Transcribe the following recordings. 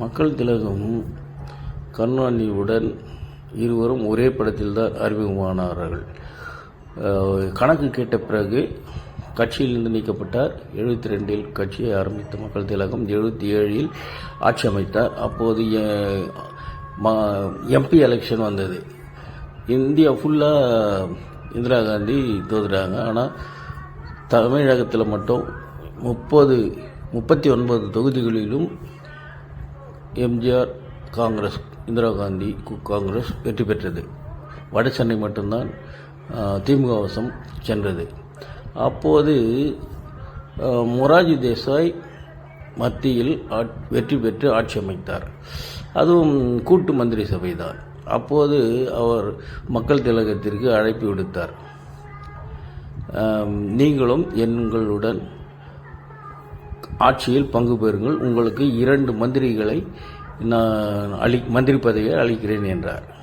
மக்கள் திலகம் கருணாநிதியுடன் இருவரும் ஒரே படத்தில்தான் அறிமுகமானார்கள். கணக்கு கேட்ட பிறகு கட்சியிலிருந்து நீக்கப்பட்டார். எழுபத்தி ரெண்டில் கட்சியை ஆரம்பித்த மக்கள் திலகம் எழுபத்தி ஏழில் ஆட்சி அமைத்தார். அப்போது எம்பி எலெக்ஷன் வந்தது. இந்தியா ஃபுல்லாக இந்திரா காந்தி தோதுறாங்க ஆனால் தமிழகத்தில் மட்டும் முப்பது முப்பத்தி ஒன்பது தொகுதிகளிலும் எம்ஜிஆர் காங்கிரஸ் இந்திரா காந்தி கு- காங்கிரஸ் வெற்றி பெற்றது. வட சென்னை மட்டும்தான் திமுக வசம் சென்றது. அப்போது மொராஜி தேசாய் மத்தியில் ஆட்- வெற்றி பெற்று ஆட்சி அமைத்தார். அதுவும் கூட்டு மந்திரி சபைதான். அப்போது அவர் மக்கள் திலகத்திற்கு அழைப்பு விடுத்தார். நீங்களும் எங்களுடன் ஆட்சியில் பங்கு பெறுங்கள். உங்களுக்கு இரண்டு மந்திரிகளை நான் அளி மந்திரி பதவியை அளிக்கிறேன் என்றார்.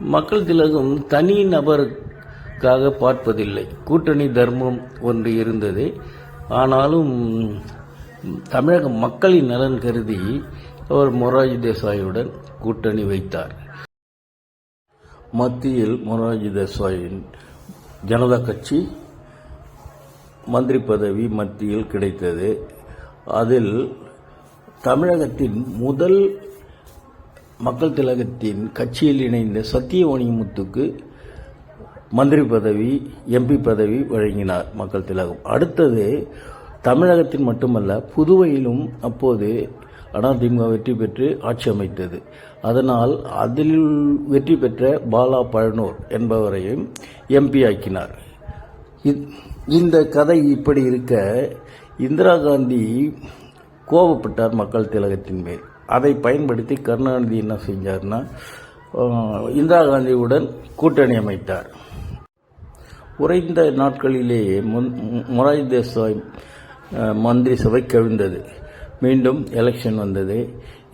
மக்கள் திலகம் தனி நபருக்காக பார்ப்பதில்லை. கூட்டணி தர்மம் ஒன்று இருந்தது. ஆனாலும் தமிழக மக்களின் நலன் கருதி அவர் மொராஜி தேசாயுடன் கூட்டணி வைத்தார். மத்தியில் மொராஜி தேசாயின் ஜனதா கட்சி மந்திரி பதவி மத்தியில் கிடைத்தது. அதில் தமிழகத்தின் முதல் மக்கள் திலகத்தின் கட்சியில் இணைந்த சத்தியவாணிமுத்துக்கு மந்திரி பதவி எம்பி பதவி வழங்கினார் மக்கள் திலகம். அடுத்தது தமிழகத்தில் மட்டுமல்ல புதுவையிலும் அப்போது அதிமுக வெற்றி பெற்று ஆட்சி அமைத்தது. அதனால் அதில் வெற்றி பெற்ற பாலா பழனூர் என்பவரையும் எம்பி ஆக்கினார். இந்த கதை இப்படி இருக்க இந்திரா காந்தி கோபப்பட்டார் மக்கள் திலகத்தின் மேல். அதை பயன்படுத்தி கருணாநிதி என்ன செஞ்சார்னா இந்திரா காந்தியுடன் கூட்டணி அமைத்தார். உறைந்த நாட்களிலேயே முன் மொராஜி தேசாய் மந்திரி சபை கவிழ்ந்தது. மீண்டும் எலெக்ஷன் வந்தது.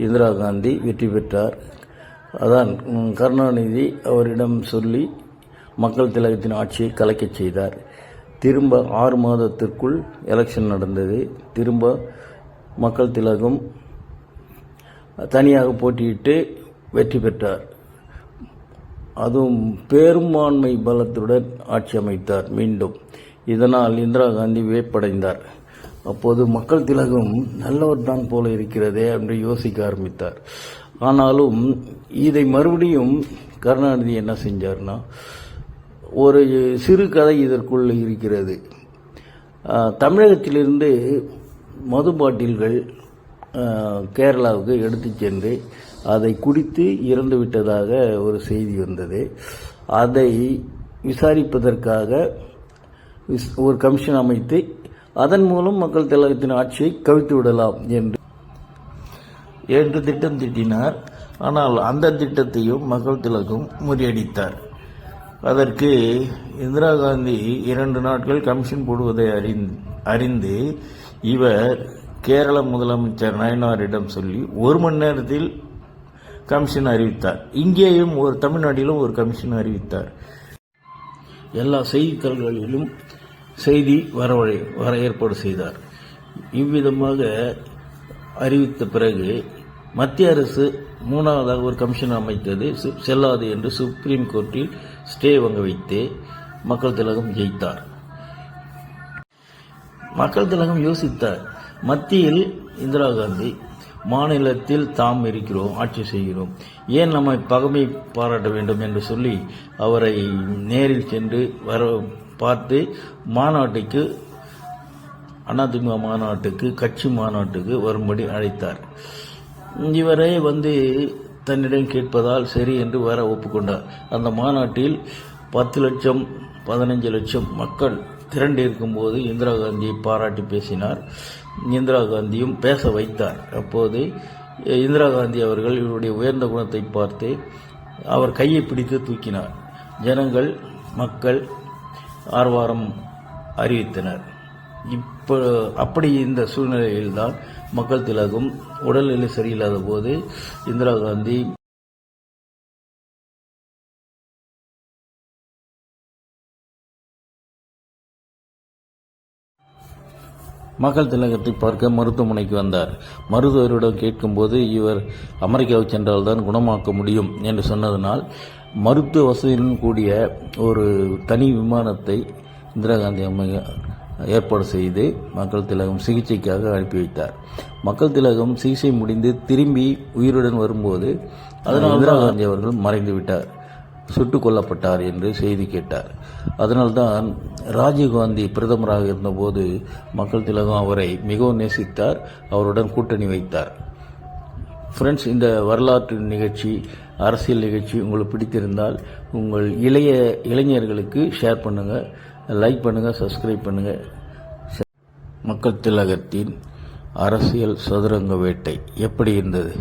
இந்திரா காந்தி வெற்றி பெற்றார். அதான் கருணாநிதி அவரிடம் சொல்லி மக்கள் திலகத்தின் ஆட்சியை கலைக்கச் செய்தார். திரும்ப ஆறு மாதத்திற்குள் எலெக்ஷன் நடந்தது. திரும்ப மக்கள் திலகம் தனியாக போட்டியிட்டு வெற்றி பெற்றார். அதுவும் பெரும்பான்மை பலத்துடன் ஆட்சி அமைத்தார் மீண்டும். இதனால் இந்திரா காந்தி வியப்படைந்தார். அப்போது மக்கள் திலகம் நல்லவர் தான் போல இருக்கிறதே என்று யோசிக்க ஆரம்பித்தார். ஆனாலும் இதை மறுபடியும் கருணாநிதி என்ன செஞ்சார்னா ஒரு சிறுகதை இதற்குள் இருக்கிறது. தமிழகத்திலிருந்து மது பாட்டில்கள் கேரளாவுக்கு எடுத்துச் சென்று அதை குடித்து இறந்து விட்டதாக ஒரு செய்தி வந்தது. அதை விசாரிப்பதற்காக விஸ்- ஒரு கமிஷன் அமைத்து அதன் மூலம் மக்கள் திலகத்தின் ஆட்சியை கவிழ்த்து விடலாம் என்று என்று திட்டம் திட்டினார். ஆனால் அந்த திட்டத்தையும் மக்கள் திலகம் முறியடித்தார். அதற்கு இந்திரா காந்தி இரண்டு நாட்கள் கமிஷன் போடுவதை அறிந்- அறிந்து இவர் கேரள முதலமைச்சர் நயனாரிடம் சொல்லி ஒரு மணி நேரத்தில் கமிஷன் அறிவித்தார். இங்கேயும் ஒரு தமிழ்நாட்டிலும் ஒரு கமிஷன் அறிவித்தார். எல்லா செய்தித்தாள்களிலும் செய்தி வரவழை வர ஏற்பாடு செய்தார். இவ்விதமாக அறிவித்த பிறகு மத்திய அரசு மூணாவதாக ஒரு கமிஷன் அமைத்தது. செல்லாது என்று சுப்ரீம் கோர்ட்டில் ஸ்டே வாங்க வைத்து மக்கள் திலகம் ஜெயித்தார். மக்கள் திலகம் யோசித்தார். மத்தியில் இந்திரா காந்தி மாநிலத்தில் தாம் இருக்கிறோம் ஆட்சி செய்கிறோம். ஏன் நம்மை பகமை பாராட்ட வேண்டும் என்று சொல்லி அவரை நேரில் சென்று வர பார்த்து மாநாட்டுக்கு அதிமுக மாநாட்டுக்கு கட்சி மாநாட்டுக்கு வரும்படி அழைத்தார். இவரே வந்து தன்னிடம் கேட்பதால் சரி என்று வர ஒப்புக்கொண்டார். அந்த மாநாட்டில் பத்து லட்சம் பதினஞ்சு லட்சம் மக்கள் திரண்டு இருக்கும்போது இந்திரா காந்தியை பாராட்டி பேசினார். இந்திரா காந்தியும் பேச வைத்தார். அப்போது இந்திரா காந்தி அவர்கள் இவருடைய உயர்ந்த குணத்தை பார்த்து அவர் கையை பிடித்து தூக்கினார். ஜனங்கள் மக்கள் ஆர்வாரம் அறிவித்தனர். இப்போ அப்படி இந்த சூழ்நிலையில்தான் மக்கள் திலகம் உடல்நிலை சரியில்லாத போது இந்திரா காந்தி மக்கள் திலகத்தை பார்க்க மருத்துவமனைக்கு வந்தார். மருத்துவரிடம் கேட்கும்போது இவர் அமெரிக்காவுக்கு சென்றால்தான் குணமாக்க முடியும் என்று சொன்னதனால் மருத்துவ வசதியுடன் கூடிய ஒரு தனி விமானத்தை இந்திரா காந்தி அம்மையார் ஏற்பாடு செய்து மக்கள் திலகம் சிகிச்சைக்காக அனுப்பி வைத்தார். மக்கள் திலகம் சிகிச்சை முடிந்து திரும்பி உயிருடன் வரும்போது அதனால் இந்திரா காந்தி அவர்கள் மறைந்து விட்டார். சுட்டுக் கொல்லப்பட்டார் என்று செய்தி கேட்டார். அதனால்தான் ராஜீவ்காந்தி பிரதமராக இருந்தபோது மக்கள் திலகம் அவரை மிகவும் நேசித்தார் அவருடன் கூட்டணி வைத்தார். ஃப்ரெண்ட்ஸ் இந்த வரலாற்று நிகழ்ச்சி அரசியல் நிகழ்ச்சி உங்களுக்கு பிடித்திருந்தால் உங்கள் இளைய இளைஞர்களுக்கு ஷேர் பண்ணுங்கள் லைக் பண்ணுங்கள் சப்ஸ்கிரைப் பண்ணுங்கள் மக்கள் திலகத்தின் அரசியல் சதுரங்க வேட்டை எப்படி இருந்தது?